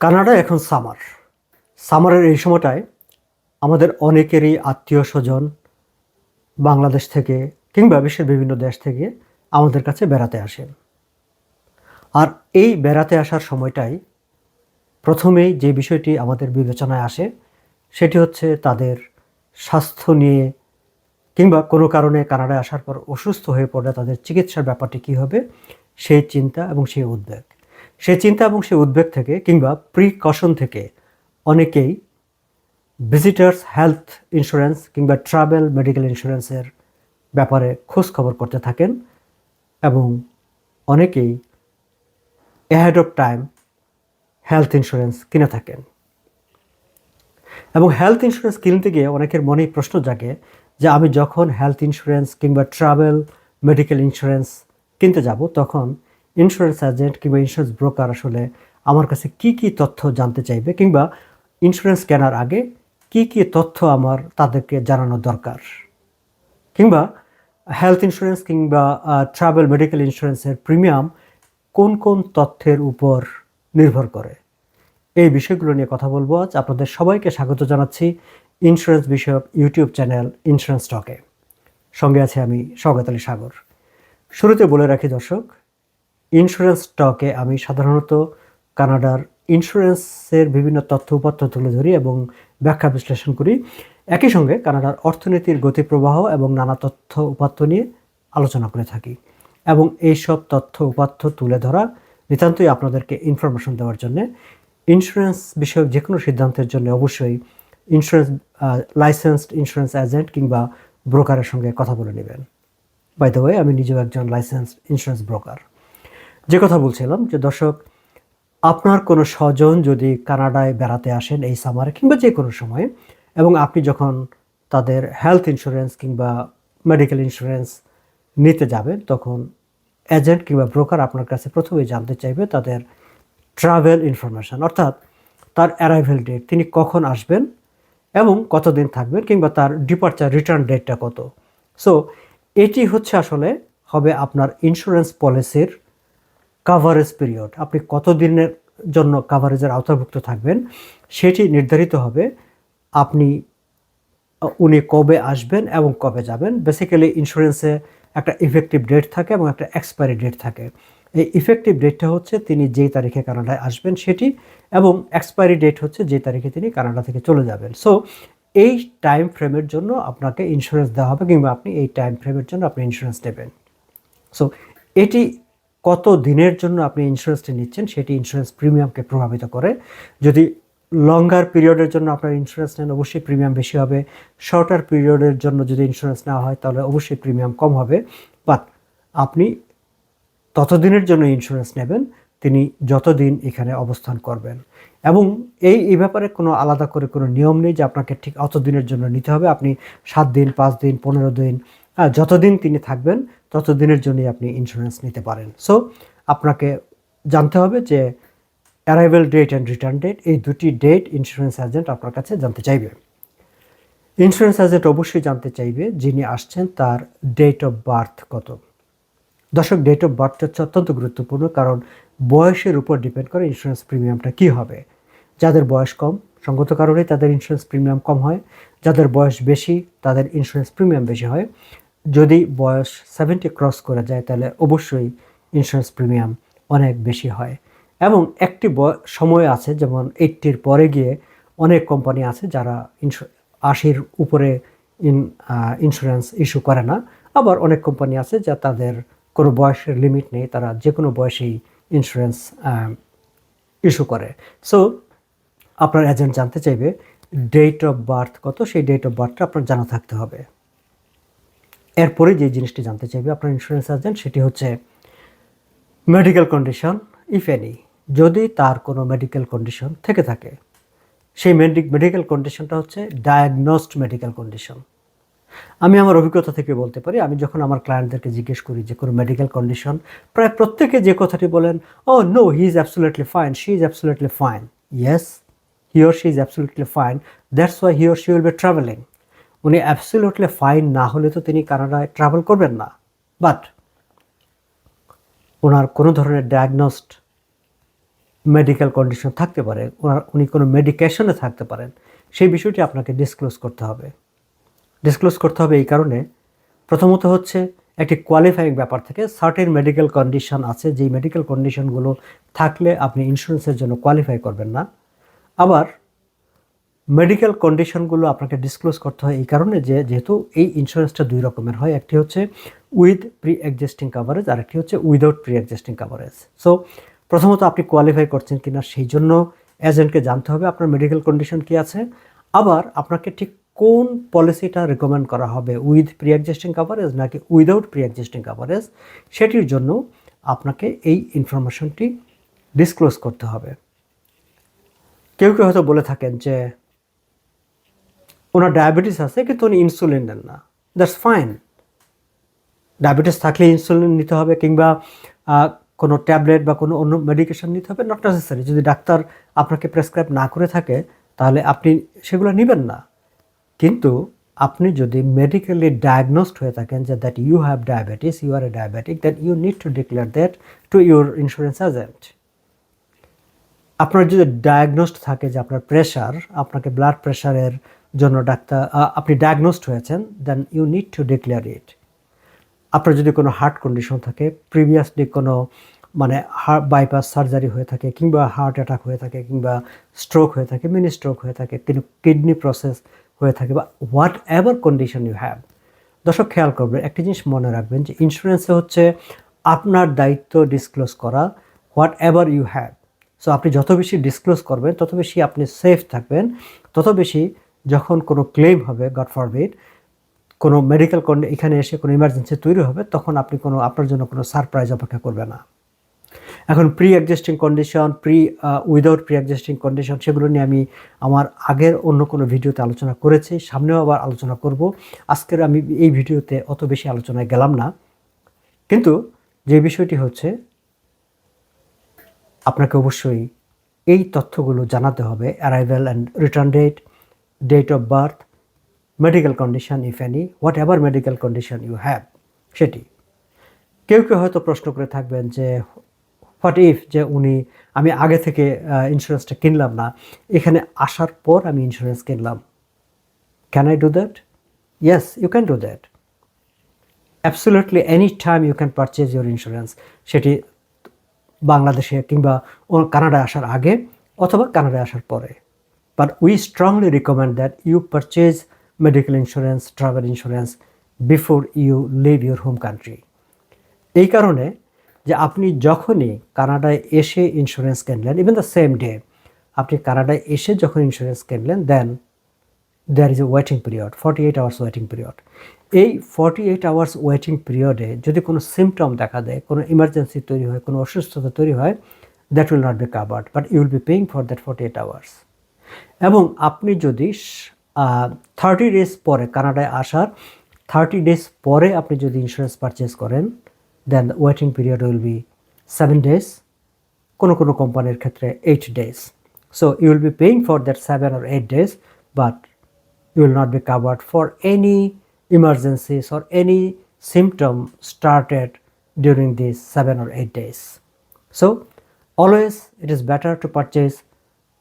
Canada এখন summer. সামারের এই সময়টায় আমাদের অনেকেরই আত্মীয় স্বজন বাংলাদেশ থেকে কিংবা বিশ্বের বিভিন্ন দেশ থেকে আমাদের কাছে বেড়াতে আসেন। আর এই বেড়াতে আসার সময়টাই প্রথমেই যে বিষয়টি আমাদের বিবেচনায় আসে, সেটি হচ্ছে তাদের স্বাস্থ্য নিয়ে কিংবা কোনো কারণে কানাডায় আসার পর অসুস্থ হয়ে পড়লে তাদের চিকিৎসার ব্যাপারটি কী হবে, সেই চিন্তা এবং সেই উদ্বেগ। সেই চিন্তা এবং সেই উদ্বেগ থেকে কিংবা প্রিকশন থেকে অনেকেই ভিজিটার্স হেলথ ইন্স্যুরেন্স কিংবা ট্রাভেল মেডিকেল ইন্স্যুরেন্সের ব্যাপারে খোঁজ খবর করতে থাকেন এবং অনেকেই ahead of time health insurance কিনে থাকেন। এবং হেলথ ইন্স্যুরেন্স কিনতে গিয়ে অনেকের মনেই প্রশ্ন জাগে যে আমি যখন হেলথ ইন্স্যুরেন্স কিংবা ট্রাভেল মেডিকেল ইন্স্যুরেন্স কিনতে যাব তখন ইন্স্যুরেন্স এজেন্ট কিংবা ইন্স্যুরেন্স ব্রোকার আসলে আমার কাছে কি কি তথ্য জানতে চাইবে কিংবা ইন্স্যুরেন্স কেনার আগে কি কি তথ্য আমার তাদেরকে জানানো দরকার? কিংবা হেলথ ইন্স্যুরেন্স কিংবা ট্রাভেল মেডিকেল ইন্স্যুরেন্সের প্রিমিয়াম কোন কোন তথ্যের উপর নির্ভর করে? এই বিষয়গুলো নিয়ে কথা বলব আজ। আপনাদের সবাইকে স্বাগত জানাচ্ছি ইন্স্যুরেন্স বিষয়ক ইউটিউব চ্যানেল ইন্স্যুরেন্স টকে সঙ্গে আছে আমি স্বাগত আলী সাগর। শুরুতে বলে রাখি দর্শক ইন্স্যুরেন্স স্টকে আমি সাধারণত কানাডার ইন্স্যুরেন্সের বিভিন্ন তথ্য উপাত্ত তুলে ধরি এবং ব্যাখ্যা বিশ্লেষণ করি। একই সঙ্গে কানাডার অর্থনীতির গতিপ্রবাহ এবং নানা তথ্য উপাত্ত নিয়ে আলোচনা করে থাকি এবং এইসব তথ্য উপাত্ত তুলে ধরা নিতান্তই আপনাদেরকে ইনফরমেশন দেওয়ার জন্য। ইন্স্যুরেন্স বিষয়ক যে কোনো সিদ্ধান্তের জন্য অবশ্যই ইন্স্যুরেন্স লাইসেন্সড ইন্স্যুরেন্স এজেন্ট কিংবা ব্রোকারের সঙ্গে কথা বলে নেবেন। বাই দ্য ওয়ে আমি নিজেও একজন লাইসেন্সড ইন্স্যুরেন্স ব্রোকার যে কথা বলছিলাম যে দর্শক, আপনার কোনো স্বজন যদি কানাডায় বেড়াতে আসেন এই সামারে কিংবা যে কোনো সময়, এবং আপনি যখন তাদের হেলথ ইন্স্যুরেন্স কিংবা মেডিকেল ইন্স্যুরেন্স নিতে যাবেন, তখন এজেন্ট কিংবা ব্রোকার আপনার কাছে প্রথমেই জানতে চাইবে তাদের ট্রাভেল ইনফরমেশান অর্থাৎ তার অ্যারাইভেল ডেট তিনি কখন আসবেন এবং কতদিন থাকবেন কিংবা তার ডিপার্চার রিটার্ন ডেটটা কত। সো এটি হচ্ছে আসলে হবে আপনার ইন্স্যুরেন্স পলিসির কাভারেজ পিরিয়ড আপনি কতদিনের জন্য কাভারেজের আওতাভুক্ত থাকবেন, সেটি নির্ধারিত হবে আপনি উনি কবে আসবেন এবং কবে যাবেন। বেসিক্যালি ইন্স্যুরেন্সে একটা ইফেক্টিভ ডেট থাকে এবং একটা এক্সপায়ারি ডেট থাকে। এই ইফেক্টিভ ডেটটা হচ্ছে তিনি যেই তারিখে কানাডায় আসবেন সেটি এবং এক্সপায়ারি ডেট হচ্ছে যে তারিখে তিনি কানাডা থেকে চলে যাবেন। সো এই টাইম ফ্রেমের জন্য আপনাকে ইন্স্যুরেন্স দেওয়া হবে কিংবা আপনি এই টাইম ফ্রেমের জন্য আপনি ইন্স্যুরেন্স নেবেন। সো এটি কত দিনের জন্য আপনি ইন্স্যুরেন্সটি নিচ্ছেন, সেটি ইন্স্যুরেন্স প্রিমিয়ামকে প্রভাবিত করে। যদি লঙ্গার পিরিয়ডের জন্য আপনার ইন্স্যুরেন্স নেন, অবশ্যই প্রিমিয়াম বেশি হবে। শর্টার পিরিয়ডের জন্য যদি ইন্স্যুরেন্স নেওয়া হয়, তাহলে অবশ্যই প্রিমিয়াম কম হবে। বাট আপনি ততদিনের জন্য ইন্স্যুরেন্স নেবেন, তিনি যতদিন এখানে অবস্থান করবেন। এবং এই এই ব্যাপারে কোনো আলাদা করে কোনো নিয়ম নেই যে আপনাকে ঠিক অত দিনের জন্য নিতে হবে। আপনি সাত দিন, পাঁচ দিন, পনেরো দিন যতদিন তিনি থাকবেন, ততদিনের জন্যই আপনি ইন্স্যুরেন্স নিতে পারেন। সো আপনাকে জানতে হবে যে arrival date and return date এই দুটি ডেট ইন্স্যুরেন্স এজেন্ট আপনার কাছে জানতে চাইবে। ইন্স্যুরেন্স এজেন্ট অবশ্যই জানতে চাইবে যিনি আসছেন তার ডেট অফ বার্থ কত। দর্শক ডেট অফ বার্থ হচ্ছে অত্যন্ত গুরুত্বপূর্ণ কারণ বয়সের উপর ডিপেন্ড করে ইন্স্যুরেন্স প্রিমিয়ামটা কী হবে। যাদের বয়স কম, সঙ্গত কারণে তাদের ইন্স্যুরেন্স প্রিমিয়াম কম হয়। যাদের বয়স বেশি, তাদের ইন্স্যুরেন্স প্রিমিয়াম বেশি হয়। যদি বয়স সেভেন্টি ক্রস করে যায়, তাহলে অবশ্যই ইন্স্যুরেন্স প্রিমিয়াম অনেক বেশি হয়। এবং একটি সময় আছে, যেমন এইটটির পরে গিয়ে অনেক কোম্পানি আছে যারা ইনশু আশির উপরে ইন ইন্স্যুরেন্স ইস্যু করে না। আবার অনেক কোম্পানি আছে যা তাদের কোনো বয়সের লিমিট নেই, তারা যে কোনো বয়সেই ইন্স্যুরেন্স ইস্যু করে। সো আপনার এজেন্ট জানতে চাইবে ডেট অফ বার্থ কত? সেই ডেট অফ বার্থটা আপনার জানা থাকতে হবে। এরপরে যে জিনিসটি জানতে চাইবে, আপনার ইন্স্যুরেন্স এজেন্ট সেটি হচ্ছে মেডিকেল কন্ডিশন ইফ এনি যদি তার কোনো মেডিকেল কন্ডিশন থেকে থাকে। সেই মেডিকেল কন্ডিশনটা হচ্ছে ডায়াগনোসড মেডিকেল কন্ডিশন আমি আমার অভিজ্ঞতা থেকে বলতে পারি, আমি যখন আমার ক্লায়েন্টদেরকে জিজ্ঞেস করি যে কোনো মেডিকেল কন্ডিশন প্রায় প্রত্যেকে যে কথাটি বলেন ও no he is absolutely fine she is absolutely fine yes he or she is absolutely fine that's why he or she will be travelling উনি অ্যাবসুলেটলি ফাইন না হলে তো তিনি কানাডায় ট্রাভেল করবেন না। বাট ওনার কোনো ধরনের ডায়াগনোসড মেডিকেল কন্ডিশন থাকতে পারে, ওনার, উনি কোনো মেডিকেশনে থাকতে পারেন, সেই বিষয়টি আপনাকে ডিসক্লোজ করতে হবে। ডিসক্লোজ করতে হবে এই কারণে, প্রথমত হচ্ছে একটি কোয়ালিফাইং ব্যাপার থেকে সার্টেন মেডিকেল কন্ডিশন আছে, যেই মেডিকেল কন্ডিশনগুলো থাকলে আপনি ইন্স্যুরেন্সের জন্য কোয়ালিফাই করবেন না। আবার মেডিকেল কন্ডিশনগুলো আপনাকে ডিসক্লোজ করতে হয় এই কারণে যে, যেহেতু এই ইন্স্যুরেন্সটা দুই রকমের হয়। একটি হচ্ছে উইথ প্রি এক্সিস্টিং কাভারেজ আর একটি হচ্ছে without pre existing coverage so প্রথমত আপনি কোয়ালিফাই করছেন কিনা সেই জন্য এজেন্টকে জানতে হবে আপনার মেডিকেল কন্ডিশন কি আছে। আবার আপনাকে ঠিক কোন পলিসিটা রেকমেন্ড করা হবে উইথ প্রি এক্সিস্টিং কাভারেজ নাকি উইদাউট প্রি এক্সিস্টিং কাভারেজ সেটির জন্য আপনাকে এই ইনফরমেশনটি ডিসক্লোজ করতে হবে। কেউ কেউ হয়তো বলে থাকেন যে ওনার ডায়াবেটিস আছে, কিন্তু উনি ইনসুলিন নেন না। দ্যাটস ফাইন ডায়াবেটিস থাকলে ইনসুলিন নিতে হবে, কিংবা কোনো ট্যাবলেট বা কোনো অন্য মেডিকেশন নিতে হবে নট নেসেসারি যদি ডাক্তার আপনাকে প্রেসক্রাইব না করে থাকে, তাহলে আপনি সেগুলো নেবেন না। কিন্তু আপনি যদি মেডিকেলি ডায়াগনোসড হয়ে থাকেন যে that you have diabetes you are a diabetic that you need to declare that to your insurance agent আপনার যদি ডায়াগনোসড থাকে যে আপনার প্রেশার আপনাকে ব্লাড প্রেশারের জন্য ডাক্তার আপনি ডায়াগনোসড হয়েছেন then you need to declare it আপনার যদি কোনো হার্ট কন্ডিশন থাকে প্রিভিয়াসলি কোনো মানে হার্ট বাইপাস সার্জারি হয়ে থাকে, কিংবা হার্ট অ্যাটাক হয়ে থাকে, কিংবা স্ট্রোক হয়ে থাকে মিনি স্ট্রোক হয়ে থাকে কিন্তু কিডনি প্রসেস হয়ে থাকে, বা whatever condition you have দর্শক খেয়াল করবেন, একটা জিনিস মনে রাখবেন যে ইন্স্যুরেন্সে হচ্ছে আপনার দায়িত্ব ডিসক্লোজ করা whatever you have so আপনি যত বেশি ডিসক্লোজ করবেন, তত বেশি আপনি সেফ থাকবেন, তত বেশি যখন কোনো ক্লেম হবে গড ফরবিড কোনো মেডিকেল কন্ডি এখানে এসে কোনো ইমার্জেন্সি তৈরি হবে, তখন আপনি কোনো, আপনার জন্য কোনো সারপ্রাইজ অপেক্ষা করবে না। এখন pre existing condition pre without pre existing condition সেগুলো নিয়ে আমি আমার আগের অন্য কোনো ভিডিওতে আলোচনা করেছি, সামনেও আবার আলোচনা করব। আজকের আমি এই ভিডিওতে অত বেশি আলোচনায় গেলাম না। কিন্তু যে বিষয়টি হচ্ছে, আপনাকে অবশ্যই এই তথ্যগুলো জানাতে হবে arrival and return date date of birth medical condition if any whatever medical condition you have সেটি। কেউ কেউ হয়তো প্রশ্ন করে থাকবেন যে হোয়াট ইফ যে উনি, আমি আগে থেকে ইন্স্যুরেন্সটা কিনলাম না, এখানে আসার পর আমি ইন্স্যুরেন্স কিনলাম। Can I do that yes you can do that absolutely any time you can purchase your insurance সেটি বাংলাদেশে কিংবা কানাডায় আসার আগে অথবা কানাডায় আসার পরে। But we strongly recommend that you purchase medical insurance travel insurance before you leave your home country এই কারণে যে আপনি যখনই কানাডায় এসে ইন্স্যুরেন্স কিনলেন ইভেন দ্য সেম ডে আপনি কানাডায় এসে যখন ইন্স্যুরেন্স কিনলেন then there is a waiting period forty eight hours waiting period এই ফর্টি এইট আওয়ার্স ওয়েটিং পিরিয়ডে যদি কোনো সিমটম দেখা দেয়, কোনো ইমার্জেন্সি তৈরি হয়, কোনো অসুস্থতা তৈরি হয় that will not be covered but you will be paying for that forty eight hours এবং আপনি যদি থার্টি ডেজ পরে কানাডায় আসার থার্টি ডেজ পরে আপনি যদি ইন্স্যুরেন্স পারচেস করেন then waiting period will be seven days কোনো কোনো কোম্পানির ক্ষেত্রে eight days so you will be paying for that seven R eight days but you will not be covered for any emergencies or any symptom started during this seven R eight days so always it is better to purchase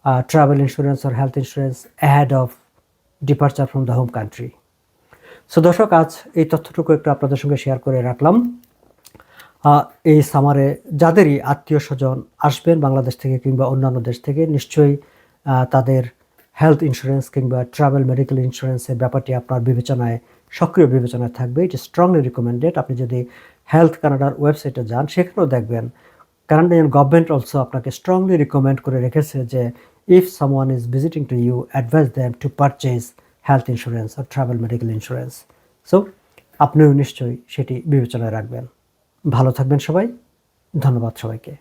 uh, travel insurance or health insurance ahead of departure from the home country. So দর্শক আজ এই তথ্যটুকু একটু আপনাদের সঙ্গে share করে রাখলাম। এই সামারে যাদেরই আত্মীয় স্বজন আসবেন বাংলাদেশ থেকে কিংবা অন্যান্য দেশ থেকে নিশ্চয়ই তাদের হেলথ ইন্স্যুরেন্স কিংবা ট্রাভেল মেডিকেল ইন্স্যুরেন্সের ব্যাপারটি আপনার বিবেচনায় সক্রিয় বিবেচনায় থাকবে। এটি স্ট্রংলি রিকমেন্ডেড আপনি যদি হেলথ কানাডার ওয়েবসাইটে যান সেখানেও দেখবেন। কানাডিয়ান গভর্নমেন্ট অলসো আপনাকে স্ট্রংলি রিকমেন্ড করে রেখেছে যে if someone is visiting to you, advise them to purchase health insurance R travel medical insurance so আপনিও নিশ্চয়ই সেটি বিবেচনায় রাখবেন। ভালো থাকবেন সবাই। ধন্যবাদ সবাইকে।